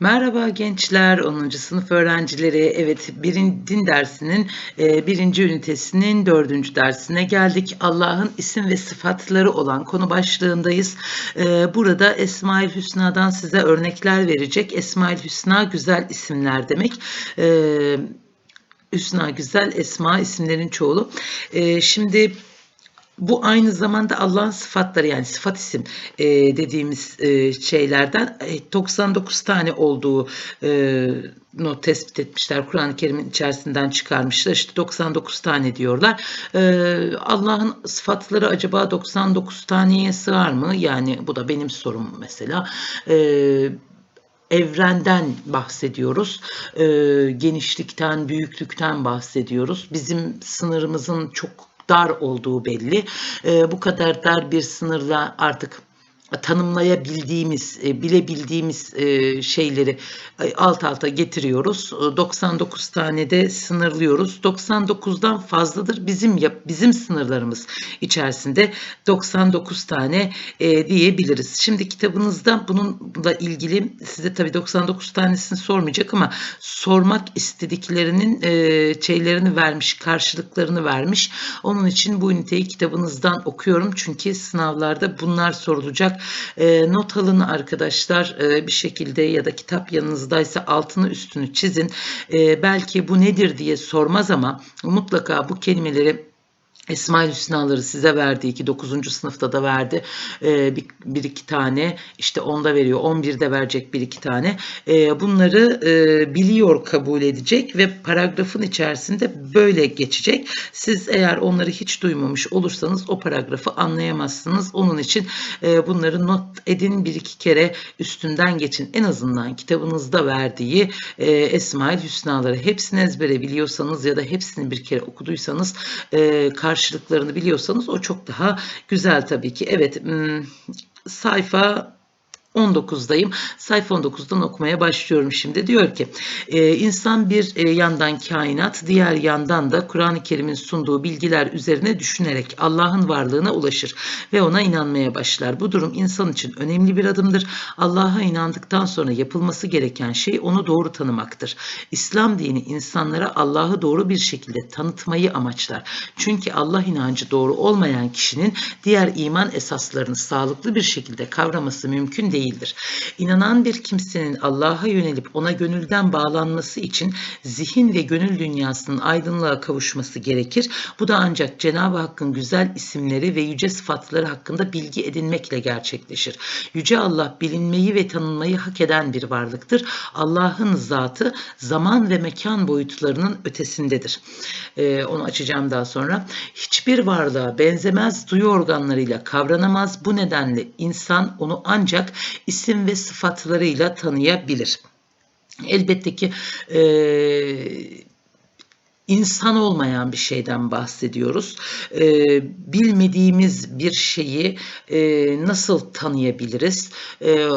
Merhaba gençler, 10. sınıf öğrencileri. Evet, birin, din dersinin e, birinci ünitesinin dördüncü dersine geldik. Allah'ın isim ve sıfatları olan konu başlığındayız. E, burada Esma-ül Hüsna'dan size örnekler verecek. Esma-ül Hüsna güzel isimler demek. E, Hüsna güzel, Esma isimlerin çoğulu. E, şimdi bu aynı zamanda Allah'ın sıfatları yani sıfat isim e, dediğimiz e, şeylerden e, 99 tane olduğu e, not tespit etmişler. Kur'an-ı Kerim'in içerisinden çıkarmışlar. İşte 99 tane diyorlar. E, Allah'ın sıfatları acaba 99 taneye sığar mı? Yani bu da benim sorum mesela. E, evrenden bahsediyoruz. E, genişlikten, büyüklükten bahsediyoruz. Bizim sınırımızın çok dar olduğu belli. E, bu kadar dar bir sınırla artık tanımlayabildiğimiz, e, bilebildiğimiz e, şeyleri e, alt alta getiriyoruz. 99 tane de sınırlıyoruz. 99'dan fazladır bizim bizim sınırlarımız içerisinde 99 tane diyebiliriz. Şimdi kitabınızda bununla ilgili size tabii 99 tanesini sormayacak ama sormak istediklerinin şeylerini vermiş, karşılıklarını vermiş. Onun için bu üniteyi kitabınızdan okuyorum. Çünkü sınavlarda bunlar sorulacak e, not alın arkadaşlar e, bir şekilde ya da kitap yanınızdaysa altını üstünü çizin. E, belki bu nedir diye sormaz ama mutlaka bu kelimeleri Esma-ül Hüsna'ları size verdi. ki 9. sınıfta da verdi. Ee, bir, bir iki tane işte onda veriyor. 11'de verecek bir iki tane. Ee, bunları e, biliyor kabul edecek ve paragrafın içerisinde böyle geçecek. Siz eğer onları hiç duymamış olursanız o paragrafı anlayamazsınız. Onun için e, bunları not edin bir iki kere üstünden geçin. En azından kitabınızda verdiği e, Esma-ül Hüsna'ları hepsini ezbere biliyorsanız ya da hepsini bir kere okuduysanız e, karşılıklarını biliyorsanız o çok daha güzel tabii ki. Evet hmm, sayfa 19'dayım. Sayfa 19'dan okumaya başlıyorum şimdi. Diyor ki e, insan bir e, yandan kainat diğer yandan da Kur'an-ı Kerim'in sunduğu bilgiler üzerine düşünerek Allah'ın varlığına ulaşır ve ona inanmaya başlar. Bu durum insan için önemli bir adımdır. Allah'a inandıktan sonra yapılması gereken şey onu doğru tanımaktır. İslam dini insanlara Allah'ı doğru bir şekilde tanıtmayı amaçlar. Çünkü Allah inancı doğru olmayan kişinin diğer iman esaslarını sağlıklı bir şekilde kavraması mümkün değil değildir. İnanan bir kimsenin Allah'a yönelip ona gönülden bağlanması için zihin ve gönül dünyasının aydınlığa kavuşması gerekir. Bu da ancak Cenab-ı Hakk'ın güzel isimleri ve yüce sıfatları hakkında bilgi edinmekle gerçekleşir. Yüce Allah bilinmeyi ve tanınmayı hak eden bir varlıktır. Allah'ın zatı zaman ve mekan boyutlarının ötesindedir. Ee, onu açacağım daha sonra. Hiçbir varlığa benzemez, duyu organlarıyla kavranamaz. Bu nedenle insan onu ancak isim ve sıfatlarıyla tanıyabilir. Elbette ki e, insan olmayan bir şeyden bahsediyoruz. E, bilmediğimiz bir şeyi e, nasıl tanıyabiliriz? E,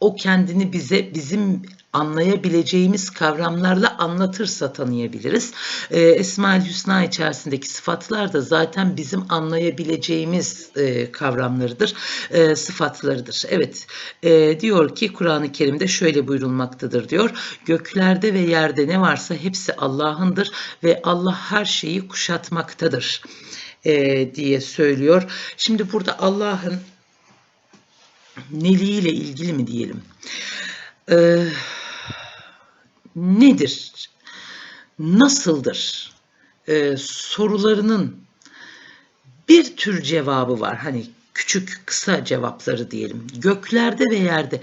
o kendini bize bizim anlayabileceğimiz kavramlarla anlatırsa tanıyabiliriz. E, Esma-ül Hüsna içerisindeki sıfatlar da zaten bizim anlayabileceğimiz e, kavramlarıdır, e, sıfatlarıdır. Evet, e, diyor ki Kur'an-ı Kerim'de şöyle buyurulmaktadır diyor. Göklerde ve yerde ne varsa hepsi Allah'ındır ve Allah her şeyi kuşatmaktadır e, diye söylüyor. Şimdi burada Allah'ın neliğiyle ilgili mi diyelim? Eee nedir? Nasıldır? Ee, sorularının bir tür cevabı var. Hani küçük kısa cevapları diyelim. Göklerde ve yerde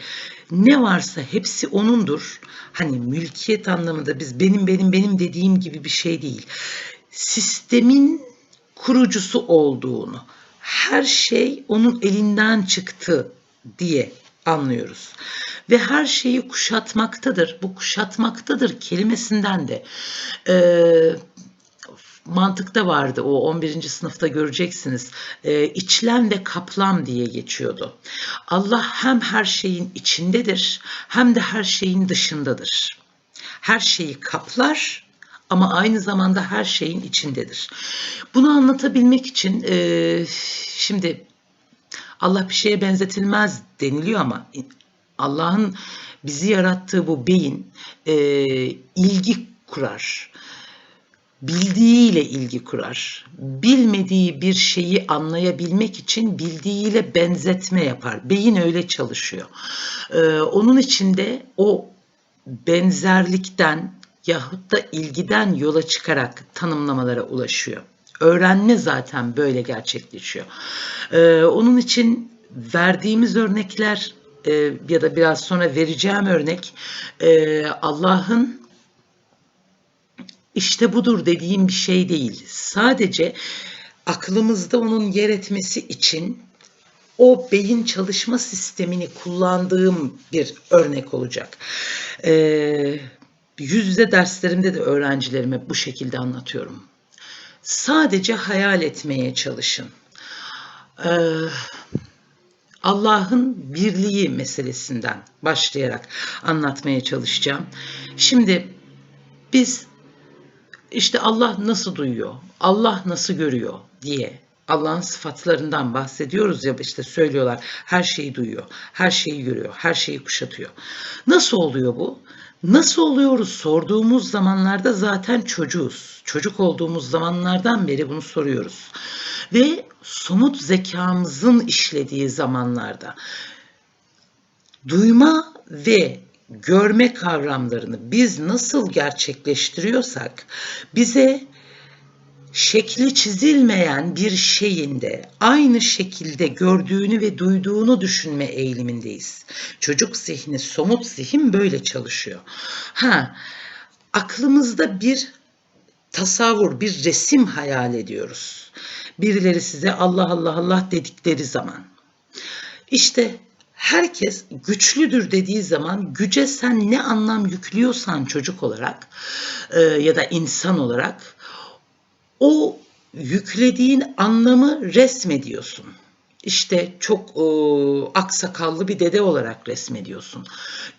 ne varsa hepsi onundur. Hani mülkiyet anlamında biz benim benim benim dediğim gibi bir şey değil. Sistemin kurucusu olduğunu, her şey onun elinden çıktı diye anlıyoruz. Ve her şeyi kuşatmaktadır. Bu kuşatmaktadır kelimesinden de e, mantıkta vardı o 11. sınıfta göreceksiniz. E, içlen ve kaplan diye geçiyordu. Allah hem her şeyin içindedir hem de her şeyin dışındadır. Her şeyi kaplar ama aynı zamanda her şeyin içindedir. Bunu anlatabilmek için e, şimdi Allah bir şeye benzetilmez deniliyor ama Allah'ın bizi yarattığı bu beyin e, ilgi kurar. Bildiğiyle ilgi kurar. Bilmediği bir şeyi anlayabilmek için bildiğiyle benzetme yapar. Beyin öyle çalışıyor. E, onun içinde o benzerlikten yahut da ilgiden yola çıkarak tanımlamalara ulaşıyor. Öğrenme zaten böyle gerçekleşiyor. Ee, onun için verdiğimiz örnekler e, ya da biraz sonra vereceğim örnek e, Allah'ın işte budur dediğim bir şey değil. Sadece aklımızda onun yer etmesi için o beyin çalışma sistemini kullandığım bir örnek olacak. Ee, yüz yüze derslerimde de öğrencilerime bu şekilde anlatıyorum. Sadece hayal etmeye çalışın. Ee, Allah'ın birliği meselesinden başlayarak anlatmaya çalışacağım. Şimdi biz işte Allah nasıl duyuyor, Allah nasıl görüyor diye Allah'ın sıfatlarından bahsediyoruz ya işte söylüyorlar her şeyi duyuyor, her şeyi görüyor, her şeyi kuşatıyor. Nasıl oluyor bu? Nasıl oluyoruz sorduğumuz zamanlarda zaten çocuğuz. Çocuk olduğumuz zamanlardan beri bunu soruyoruz. Ve somut zekamızın işlediği zamanlarda duyma ve görme kavramlarını biz nasıl gerçekleştiriyorsak bize şekli çizilmeyen bir şeyin de aynı şekilde gördüğünü ve duyduğunu düşünme eğilimindeyiz. Çocuk zihni, somut zihin böyle çalışıyor. Ha, aklımızda bir tasavvur, bir resim hayal ediyoruz. Birileri size Allah Allah Allah dedikleri zaman. İşte herkes güçlüdür dediği zaman güce sen ne anlam yüklüyorsan çocuk olarak e, ya da insan olarak o yüklediğin anlamı resmediyorsun. İşte çok e, aksakallı bir dede olarak resmediyorsun.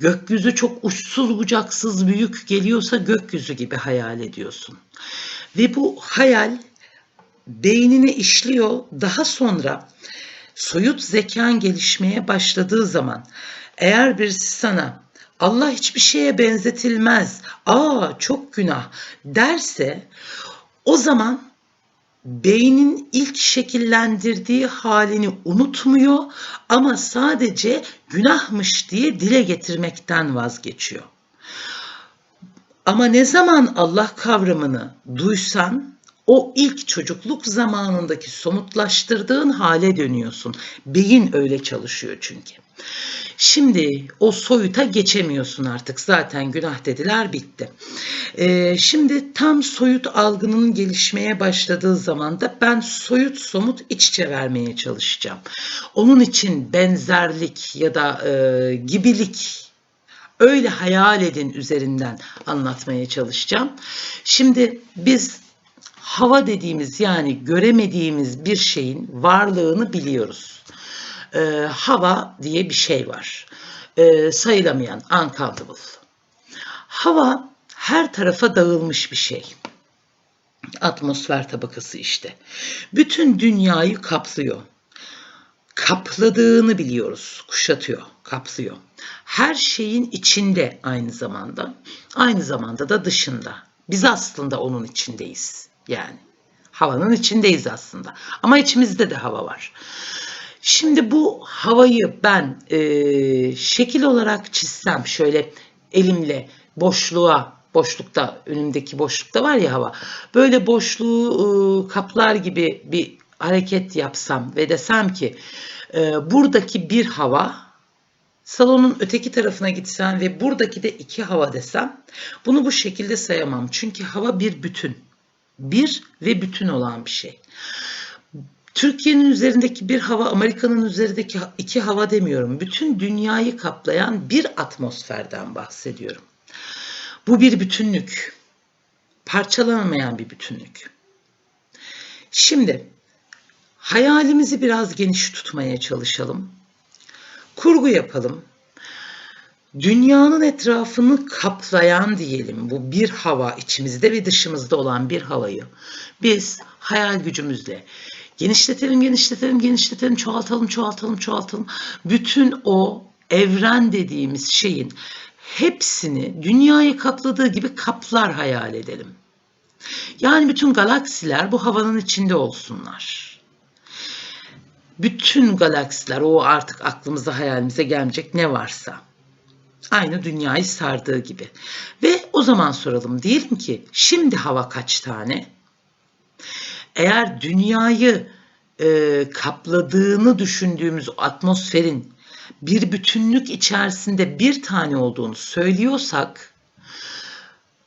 Gökyüzü çok uçsuz bucaksız büyük geliyorsa gökyüzü gibi hayal ediyorsun. Ve bu hayal beynine işliyor. Daha sonra soyut zekan gelişmeye başladığı zaman eğer birisi sana Allah hiçbir şeye benzetilmez, aa çok günah derse o zaman beynin ilk şekillendirdiği halini unutmuyor ama sadece günahmış diye dile getirmekten vazgeçiyor. Ama ne zaman Allah kavramını duysan o ilk çocukluk zamanındaki somutlaştırdığın hale dönüyorsun. Beyin öyle çalışıyor çünkü. Şimdi o soyuta geçemiyorsun artık. Zaten günah dediler bitti. Ee, şimdi tam soyut algının gelişmeye başladığı zaman da ben soyut somut iç içe vermeye çalışacağım. Onun için benzerlik ya da e, gibilik öyle hayal edin üzerinden anlatmaya çalışacağım. Şimdi biz hava dediğimiz yani göremediğimiz bir şeyin varlığını biliyoruz. Ee, hava diye bir şey var. Ee, sayılamayan, uncountable. Hava her tarafa dağılmış bir şey. Atmosfer tabakası işte. Bütün dünyayı kaplıyor. Kapladığını biliyoruz. Kuşatıyor, kaplıyor. Her şeyin içinde aynı zamanda. Aynı zamanda da dışında. Biz aslında onun içindeyiz. Yani havanın içindeyiz aslında. Ama içimizde de hava var. Şimdi bu havayı ben e, şekil olarak çizsem şöyle elimle boşluğa boşlukta önümdeki boşlukta var ya hava böyle boşluğu e, kaplar gibi bir hareket yapsam ve desem ki e, buradaki bir hava salonun öteki tarafına gitsem ve buradaki de iki hava desem bunu bu şekilde sayamam. Çünkü hava bir bütün. Bir ve bütün olan bir şey. Türkiye'nin üzerindeki bir hava, Amerika'nın üzerindeki iki hava demiyorum. Bütün dünyayı kaplayan bir atmosferden bahsediyorum. Bu bir bütünlük. Parçalanamayan bir bütünlük. Şimdi hayalimizi biraz geniş tutmaya çalışalım. Kurgu yapalım. Dünyanın etrafını kaplayan diyelim bu bir hava içimizde ve dışımızda olan bir havayı biz hayal gücümüzle genişletelim, genişletelim, genişletelim, çoğaltalım, çoğaltalım, çoğaltalım. Bütün o evren dediğimiz şeyin hepsini dünyayı kapladığı gibi kaplar hayal edelim. Yani bütün galaksiler bu havanın içinde olsunlar. Bütün galaksiler o artık aklımıza hayalimize gelmeyecek ne varsa. Aynı dünyayı sardığı gibi. Ve o zaman soralım diyelim ki şimdi hava kaç tane? Eğer dünyayı e, kapladığını düşündüğümüz atmosferin bir bütünlük içerisinde bir tane olduğunu söylüyorsak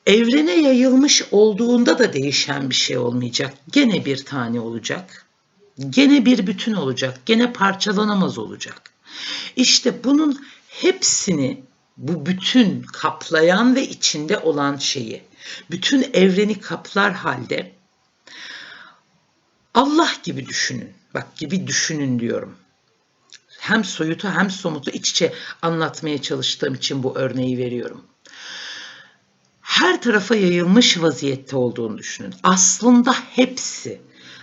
evrene yayılmış olduğunda da değişen bir şey olmayacak. Gene bir tane olacak. Gene bir bütün olacak. Gene parçalanamaz olacak. İşte bunun hepsini bu bütün kaplayan ve içinde olan şeyi, bütün evreni kaplar halde Allah gibi düşünün. Bak gibi düşünün diyorum. Hem soyutu hem somutu iç içe anlatmaya çalıştığım için bu örneği veriyorum. Her tarafa yayılmış vaziyette olduğunu düşünün. Aslında hepsi,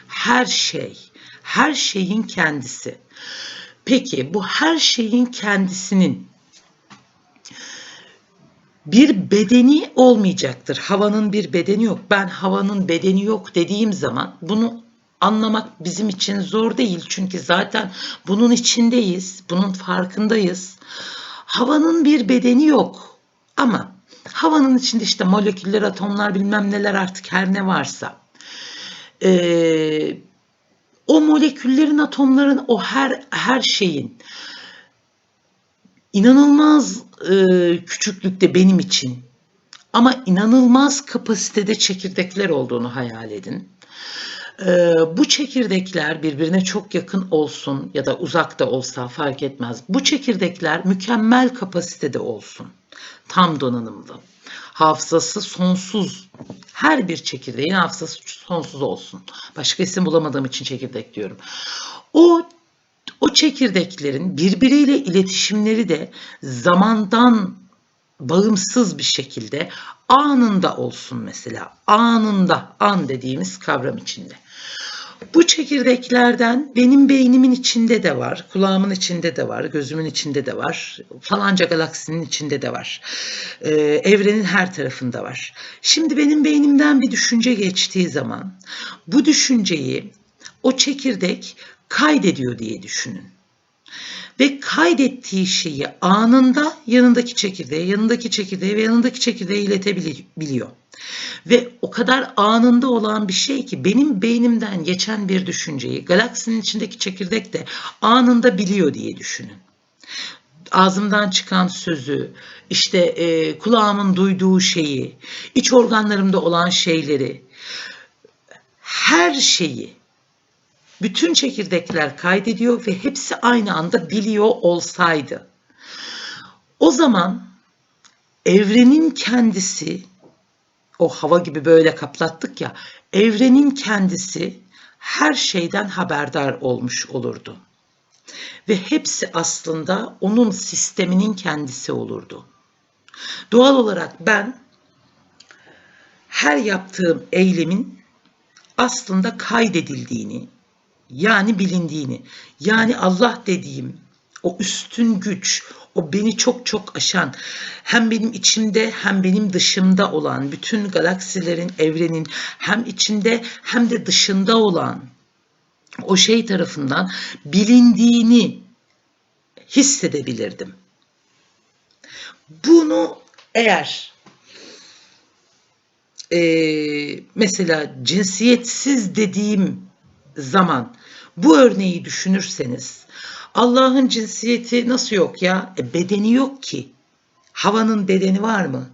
her şey, her şeyin kendisi. Peki bu her şeyin kendisinin bir bedeni olmayacaktır. Havanın bir bedeni yok. Ben havanın bedeni yok dediğim zaman bunu anlamak bizim için zor değil. Çünkü zaten bunun içindeyiz, bunun farkındayız. Havanın bir bedeni yok. Ama havanın içinde işte moleküller, atomlar bilmem neler artık her ne varsa. Ee, o moleküllerin, atomların, o her her şeyin inanılmaz e, küçüklükte benim için ama inanılmaz kapasitede çekirdekler olduğunu hayal edin. Ee, bu çekirdekler birbirine çok yakın olsun ya da uzakta olsa fark etmez. Bu çekirdekler mükemmel kapasitede olsun. Tam donanımlı. Hafızası sonsuz. Her bir çekirdeğin hafızası sonsuz olsun. Başka isim bulamadığım için çekirdek diyorum. O o çekirdeklerin birbiriyle iletişimleri de zamandan bağımsız bir şekilde anında olsun mesela. Anında, an dediğimiz kavram içinde. Bu çekirdeklerden benim beynimin içinde de var, kulağımın içinde de var, gözümün içinde de var, falanca galaksinin içinde de var. Ee, evrenin her tarafında var. Şimdi benim beynimden bir düşünce geçtiği zaman bu düşünceyi o çekirdek kaydediyor diye düşünün ve kaydettiği şeyi anında yanındaki çekirdeğe, yanındaki çekirdeğe ve yanındaki çekirdeğe iletebiliyor. Ve o kadar anında olan bir şey ki benim beynimden geçen bir düşünceyi galaksinin içindeki çekirdek de anında biliyor diye düşünün. Ağzımdan çıkan sözü, işte e, kulağımın duyduğu şeyi, iç organlarımda olan şeyleri, her şeyi bütün çekirdekler kaydediyor ve hepsi aynı anda biliyor olsaydı. O zaman evrenin kendisi o hava gibi böyle kaplattık ya evrenin kendisi her şeyden haberdar olmuş olurdu. Ve hepsi aslında onun sisteminin kendisi olurdu. Doğal olarak ben her yaptığım eylemin aslında kaydedildiğini, yani bilindiğini, yani Allah dediğim o üstün güç, o beni çok çok aşan, hem benim içimde hem benim dışımda olan bütün galaksilerin, evrenin hem içinde hem de dışında olan o şey tarafından bilindiğini hissedebilirdim. Bunu eğer e, mesela cinsiyetsiz dediğim zaman bu örneği düşünürseniz Allah'ın cinsiyeti nasıl yok ya? E, bedeni yok ki. Havanın bedeni var mı?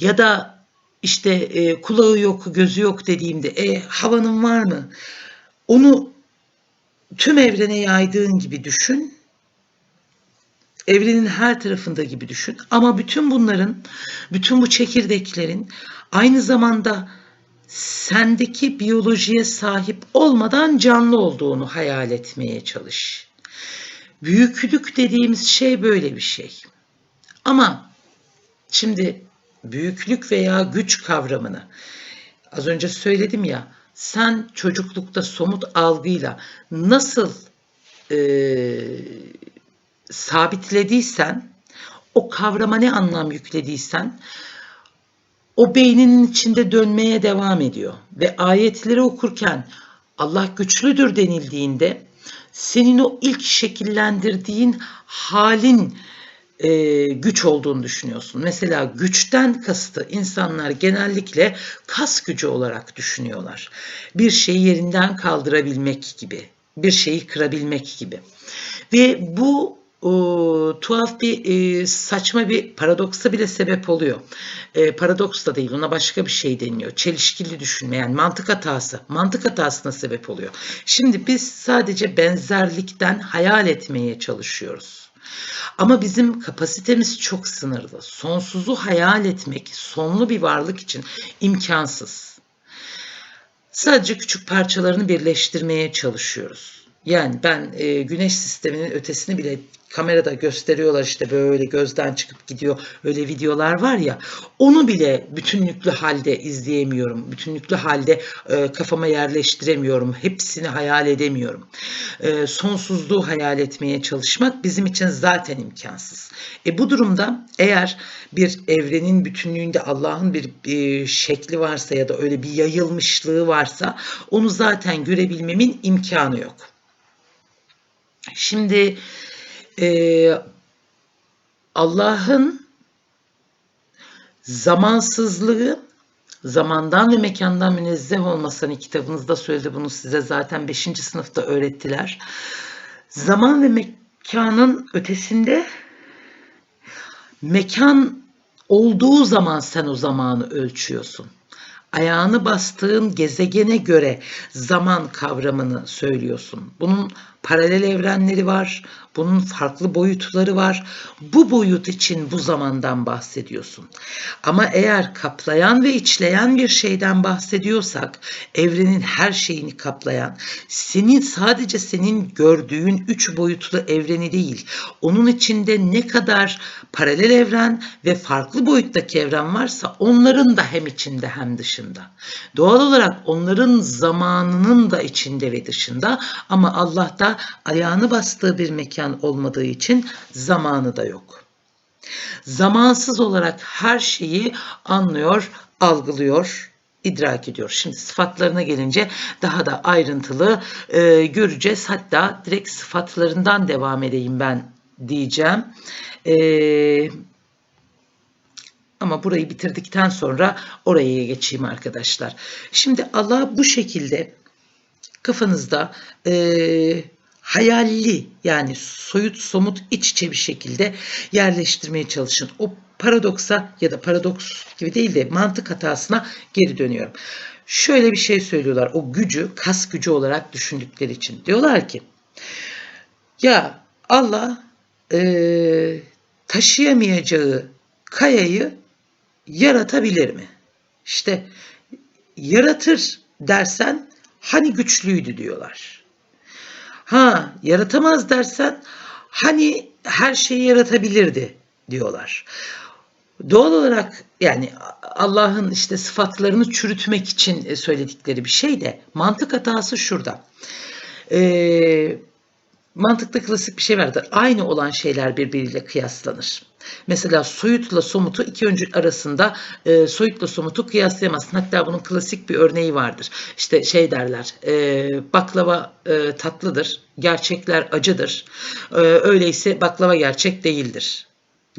Ya da işte e, kulağı yok, gözü yok dediğimde e, havanın var mı? Onu tüm evrene yaydığın gibi düşün. Evrenin her tarafında gibi düşün. Ama bütün bunların, bütün bu çekirdeklerin aynı zamanda sendeki biyolojiye sahip olmadan canlı olduğunu hayal etmeye çalış. Büyüklük dediğimiz şey böyle bir şey. Ama şimdi büyüklük veya güç kavramını az önce söyledim ya sen çocuklukta somut algıyla nasıl e, sabitlediysen, o kavrama ne anlam yüklediysen, o beyninin içinde dönmeye devam ediyor. Ve ayetleri okurken Allah güçlüdür denildiğinde senin o ilk şekillendirdiğin halin e, güç olduğunu düşünüyorsun. Mesela güçten kastı insanlar genellikle kas gücü olarak düşünüyorlar. Bir şeyi yerinden kaldırabilmek gibi, bir şeyi kırabilmek gibi. Ve bu e, tuhaf bir e, saçma bir paradoksa bile sebep oluyor. E, paradoks da değil ona başka bir şey deniyor. Çelişkili düşünme yani mantık hatası. Mantık hatasına sebep oluyor. Şimdi biz sadece benzerlikten hayal etmeye çalışıyoruz. Ama bizim kapasitemiz çok sınırlı. Sonsuzu hayal etmek sonlu bir varlık için imkansız. Sadece küçük parçalarını birleştirmeye çalışıyoruz. Yani ben e, güneş sisteminin ötesini bile kamerada gösteriyorlar işte böyle gözden çıkıp gidiyor öyle videolar var ya onu bile bütünlüklü halde izleyemiyorum. Bütünlüklü halde e, kafama yerleştiremiyorum. Hepsini hayal edemiyorum. E, sonsuzluğu hayal etmeye çalışmak bizim için zaten imkansız. E, bu durumda eğer bir evrenin bütünlüğünde Allah'ın bir, bir şekli varsa ya da öyle bir yayılmışlığı varsa onu zaten görebilmemin imkanı yok. Şimdi e, Allah'ın zamansızlığı zamandan ve mekandan münezzeh olmasını kitabınızda söyledi bunu size zaten 5. sınıfta öğrettiler. Zaman ve mekanın ötesinde mekan olduğu zaman sen o zamanı ölçüyorsun. Ayağını bastığın gezegene göre zaman kavramını söylüyorsun. Bunun paralel evrenleri var, bunun farklı boyutları var. Bu boyut için bu zamandan bahsediyorsun. Ama eğer kaplayan ve içleyen bir şeyden bahsediyorsak, evrenin her şeyini kaplayan, senin sadece senin gördüğün üç boyutlu evreni değil, onun içinde ne kadar paralel evren ve farklı boyuttaki evren varsa onların da hem içinde hem dışında. Doğal olarak onların zamanının da içinde ve dışında ama Allah'ta ayağını bastığı bir mekan olmadığı için zamanı da yok. Zamansız olarak her şeyi anlıyor, algılıyor, idrak ediyor. Şimdi sıfatlarına gelince daha da ayrıntılı e, göreceğiz. Hatta direkt sıfatlarından devam edeyim ben diyeceğim. E, ama burayı bitirdikten sonra oraya geçeyim arkadaşlar. Şimdi Allah bu şekilde kafanızda e, hayalli yani soyut somut iç içe bir şekilde yerleştirmeye çalışın. O paradoksa ya da paradoks gibi değil de mantık hatasına geri dönüyorum. Şöyle bir şey söylüyorlar o gücü kas gücü olarak düşündükleri için. Diyorlar ki ya Allah e, taşıyamayacağı kayayı yaratabilir mi? İşte yaratır dersen hani güçlüydü diyorlar. Ha yaratamaz dersen hani her şeyi yaratabilirdi diyorlar. Doğal olarak yani Allah'ın işte sıfatlarını çürütmek için söyledikleri bir şey de mantık hatası şurada. Ee, mantıkta klasik bir şey vardır. Aynı olan şeyler birbiriyle kıyaslanır. Mesela soyutla somutu iki öncül arasında e, soyutla somutu kıyaslayamazsın. Hatta bunun klasik bir örneği vardır. İşte şey derler e, baklava e, tatlıdır, gerçekler acıdır. E, öyleyse baklava gerçek değildir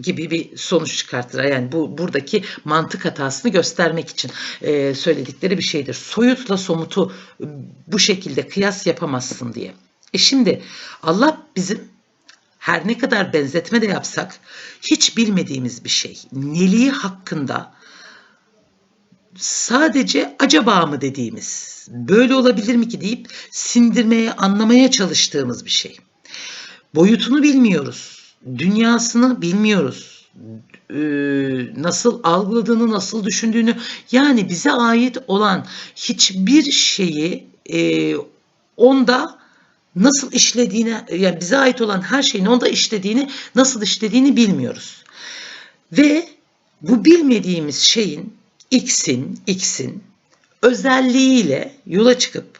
gibi bir sonuç çıkartırlar. Yani bu buradaki mantık hatasını göstermek için e, söyledikleri bir şeydir. Soyutla somutu bu şekilde kıyas yapamazsın diye. E şimdi Allah bizim her ne kadar benzetme de yapsak hiç bilmediğimiz bir şey. Neliği hakkında sadece acaba mı dediğimiz, böyle olabilir mi ki deyip sindirmeye, anlamaya çalıştığımız bir şey. Boyutunu bilmiyoruz, dünyasını bilmiyoruz, ee, nasıl algıladığını, nasıl düşündüğünü, yani bize ait olan hiçbir şeyi e, onda nasıl işlediğini, yani bize ait olan her şeyin onda işlediğini, nasıl işlediğini bilmiyoruz. Ve bu bilmediğimiz şeyin X'in, X'in özelliğiyle yola çıkıp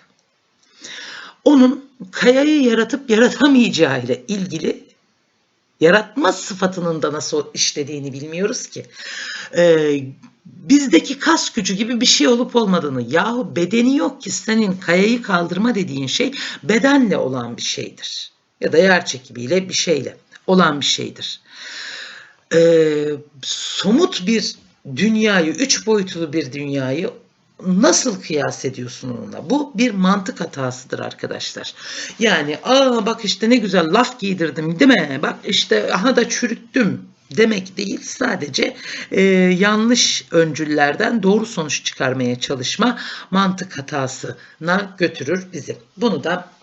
onun kayayı yaratıp yaratamayacağı ile ilgili yaratma sıfatının da nasıl işlediğini bilmiyoruz ki. Ee, bizdeki kas gücü gibi bir şey olup olmadığını yahu bedeni yok ki senin kayayı kaldırma dediğin şey bedenle olan bir şeydir. Ya da yer çekimiyle bir şeyle olan bir şeydir. Ee, somut bir dünyayı, üç boyutlu bir dünyayı nasıl kıyas ediyorsun onunla? Bu bir mantık hatasıdır arkadaşlar. Yani aa bak işte ne güzel laf giydirdim değil mi? Bak işte aha da çürüttüm demek değil sadece e, yanlış öncüllerden doğru sonuç çıkarmaya çalışma mantık hatasına götürür bizi. Bunu da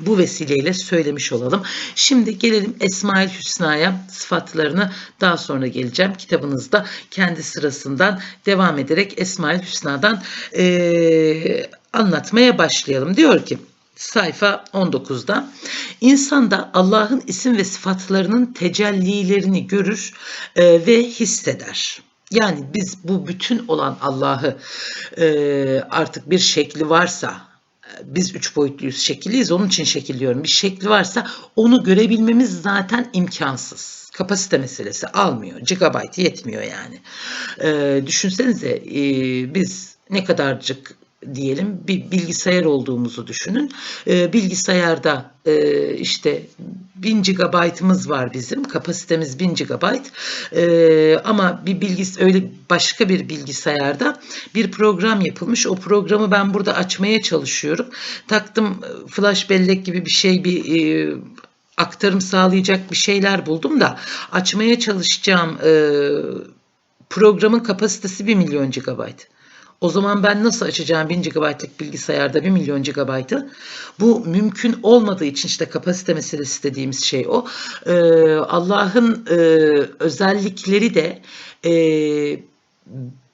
bu vesileyle söylemiş olalım. Şimdi gelelim Esmaül Hüsna'ya sıfatlarını daha sonra geleceğim. Kitabınızda kendi sırasından devam ederek Esmaül Hüsna'dan e, anlatmaya başlayalım. Diyor ki sayfa 19'da insanda Allah'ın isim ve sıfatlarının tecellilerini görür e, ve hisseder. Yani biz bu bütün olan Allah'ı e, artık bir şekli varsa biz üç boyutluyuz, şekilliyiz. Onun için şekilliyorum. Bir şekli varsa onu görebilmemiz zaten imkansız. Kapasite meselesi almıyor. Gigabyte yetmiyor yani. E, düşünsenize e, biz ne kadarcık diyelim bir bilgisayar olduğumuzu düşünün. E, bilgisayarda e, işte 1000 GB'ımız var bizim. Kapasitemiz 1000 GB. E, ama bir bilgis öyle başka bir bilgisayarda bir program yapılmış. O programı ben burada açmaya çalışıyorum. Taktım flash bellek gibi bir şey bir e, aktarım sağlayacak bir şeyler buldum da açmaya çalışacağım e, programın kapasitesi 1 milyon GB. O zaman ben nasıl açacağım 1000 GB'lık bilgisayarda 1 milyon GB'ı? Bu mümkün olmadığı için işte kapasite meselesi dediğimiz şey o. Ee, Allah'ın e, özellikleri de e,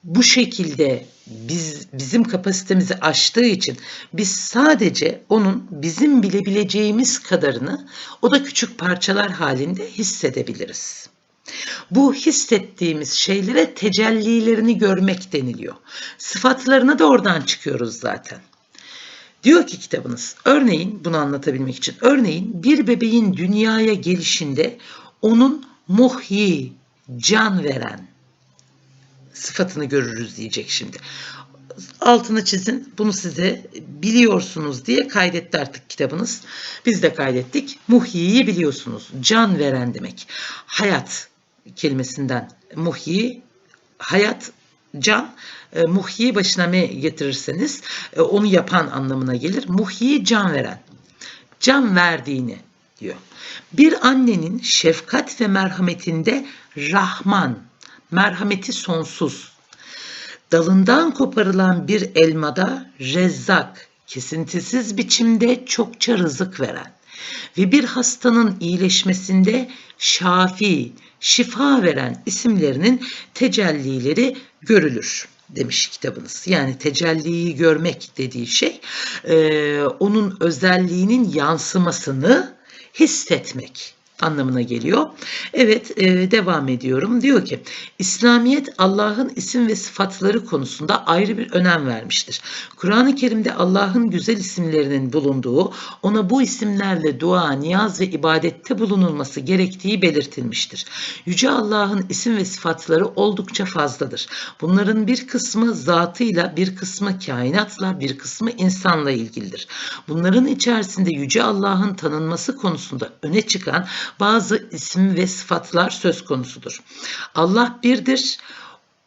bu şekilde biz bizim kapasitemizi aştığı için biz sadece onun bizim bilebileceğimiz kadarını o da küçük parçalar halinde hissedebiliriz. Bu hissettiğimiz şeylere tecellilerini görmek deniliyor. Sıfatlarına da oradan çıkıyoruz zaten. Diyor ki kitabınız, örneğin bunu anlatabilmek için, örneğin bir bebeğin dünyaya gelişinde onun muhyi, can veren sıfatını görürüz diyecek şimdi. Altını çizin, bunu size biliyorsunuz diye kaydetti artık kitabınız. Biz de kaydettik. Muhyiyi biliyorsunuz, can veren demek. Hayat, kelimesinden muhyi, hayat, can, e, muhyi başına me getirirseniz e, onu yapan anlamına gelir. Muhyi can veren, can verdiğini diyor. Bir annenin şefkat ve merhametinde Rahman, merhameti sonsuz. Dalından koparılan bir elmada Rezzak, kesintisiz biçimde çokça rızık veren ve bir hastanın iyileşmesinde Şafi, şifa veren isimlerinin tecellileri görülür demiş kitabınız. Yani tecelliyi görmek dediği şey onun özelliğinin yansımasını hissetmek anlamına geliyor. Evet e, devam ediyorum. Diyor ki İslamiyet Allah'ın isim ve sıfatları konusunda ayrı bir önem vermiştir. Kur'an-ı Kerim'de Allah'ın güzel isimlerinin bulunduğu, ona bu isimlerle dua, niyaz ve ibadette bulunulması gerektiği belirtilmiştir. Yüce Allah'ın isim ve sıfatları oldukça fazladır. Bunların bir kısmı zatıyla, bir kısmı kainatla, bir kısmı insanla ilgilidir. Bunların içerisinde Yüce Allah'ın tanınması konusunda öne çıkan bazı isim ve sıfatlar söz konusudur. Allah birdir.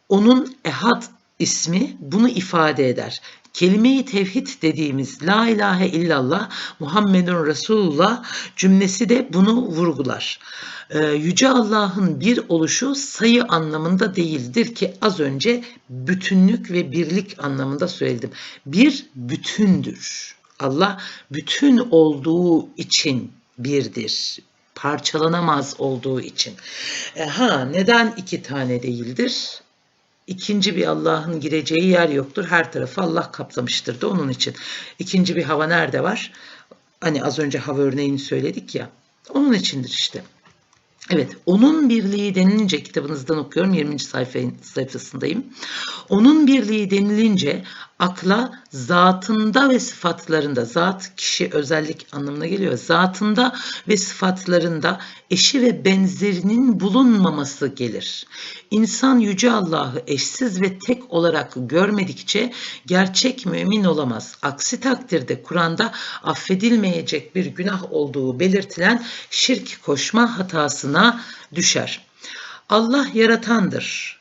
Onun ehad ismi bunu ifade eder. Kelime-i tevhid dediğimiz La ilahe illallah Muhammedun Resulullah cümlesi de bunu vurgular. Ee, Yüce Allah'ın bir oluşu sayı anlamında değildir ki az önce bütünlük ve birlik anlamında söyledim. Bir bütündür. Allah bütün olduğu için birdir parçalanamaz olduğu için. E, ha neden iki tane değildir? İkinci bir Allah'ın gireceği yer yoktur. Her tarafı Allah kaplamıştır da onun için. İkinci bir hava nerede var? Hani az önce hava örneğini söyledik ya. Onun içindir işte. Evet, onun birliği denilince kitabınızdan okuyorum 20. sayfa, sayfasındayım. Onun birliği denilince akla zatında ve sıfatlarında, zat kişi özellik anlamına geliyor. Zatında ve sıfatlarında eşi ve benzerinin bulunmaması gelir. İnsan yüce Allah'ı eşsiz ve tek olarak görmedikçe gerçek mümin olamaz. Aksi takdirde Kur'an'da affedilmeyecek bir günah olduğu belirtilen şirk koşma hatasına düşer. Allah yaratandır.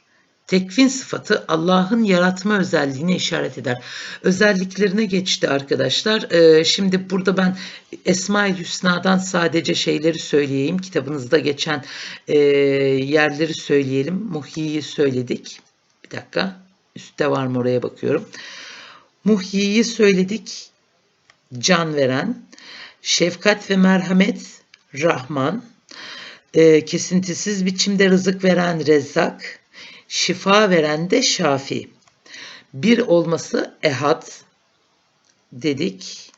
Tekvin sıfatı Allah'ın yaratma özelliğine işaret eder. Özelliklerine geçti arkadaşlar. Ee, şimdi burada ben Esma-i Hüsna'dan sadece şeyleri söyleyeyim. Kitabınızda geçen e, yerleri söyleyelim. Muhyi'yi söyledik. Bir dakika. Üstte var mı oraya bakıyorum. Muhyi'yi söyledik. Can veren. Şefkat ve merhamet Rahman. E, kesintisiz biçimde rızık veren Rezzak şifa veren de şafi. Bir olması ehad dedik.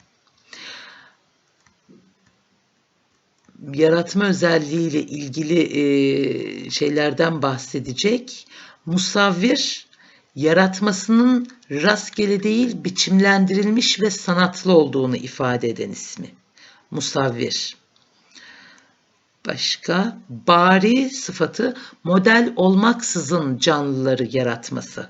Yaratma özelliğiyle ilgili e, şeylerden bahsedecek. Musavvir yaratmasının rastgele değil biçimlendirilmiş ve sanatlı olduğunu ifade eden ismi. Musavvir. Başka bari sıfatı model olmaksızın canlıları yaratması.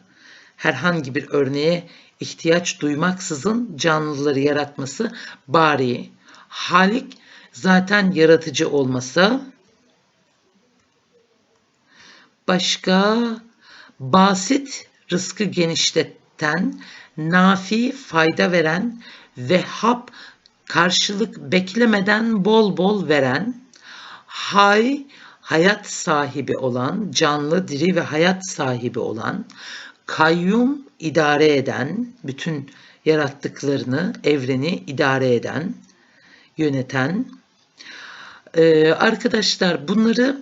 Herhangi bir örneğe ihtiyaç duymaksızın canlıları yaratması bari. Halik zaten yaratıcı olması. Başka basit rızkı genişleten, nafi fayda veren, vehhab karşılık beklemeden bol bol veren, hay hayat sahibi olan, canlı, diri ve hayat sahibi olan, kayyum idare eden, bütün yarattıklarını, evreni idare eden, yöneten. Ee, arkadaşlar bunları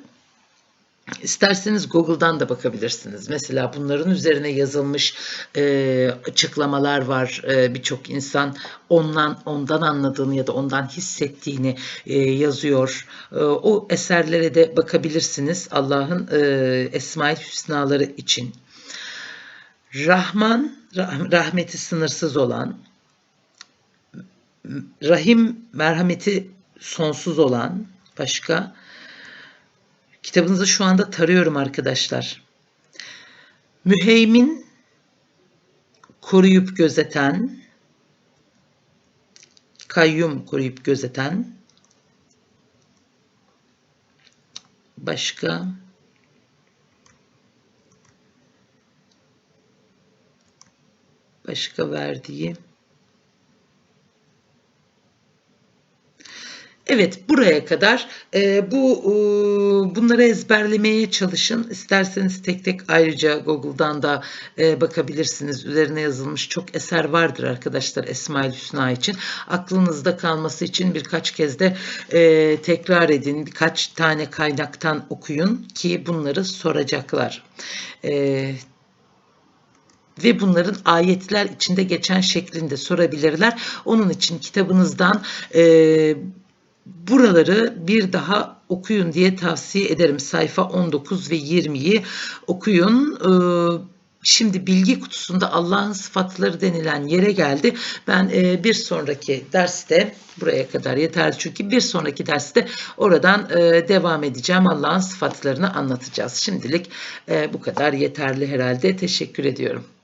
İsterseniz Google'dan da bakabilirsiniz. Mesela bunların üzerine yazılmış e, açıklamalar var. E, Birçok insan ondan ondan anladığını ya da ondan hissettiğini e, yazıyor. E, o eserlere de bakabilirsiniz. Allah'ın e, Esma-i Hüsnaları için. Rahman, rah rahmeti sınırsız olan, Rahim merhameti sonsuz olan, başka Kitabınızı şu anda tarıyorum arkadaşlar. Müheymin koruyup gözeten, kayyum koruyup gözeten, başka başka verdiği Evet buraya kadar e, bu e, bunları ezberlemeye çalışın. İsterseniz tek tek ayrıca Google'dan da e, bakabilirsiniz. Üzerine yazılmış çok eser vardır arkadaşlar Esmaül Hüsna için. Aklınızda kalması için birkaç kez de e, tekrar edin. Birkaç tane kaynaktan okuyun ki bunları soracaklar. E, ve bunların ayetler içinde geçen şeklinde sorabilirler. Onun için kitabınızdan e, buraları bir daha okuyun diye tavsiye ederim. Sayfa 19 ve 20'yi okuyun. Ee, şimdi bilgi kutusunda Allah'ın sıfatları denilen yere geldi. Ben e, bir sonraki derste buraya kadar yeterli çünkü bir sonraki derste oradan e, devam edeceğim. Allah'ın sıfatlarını anlatacağız. Şimdilik e, bu kadar yeterli herhalde. Teşekkür ediyorum.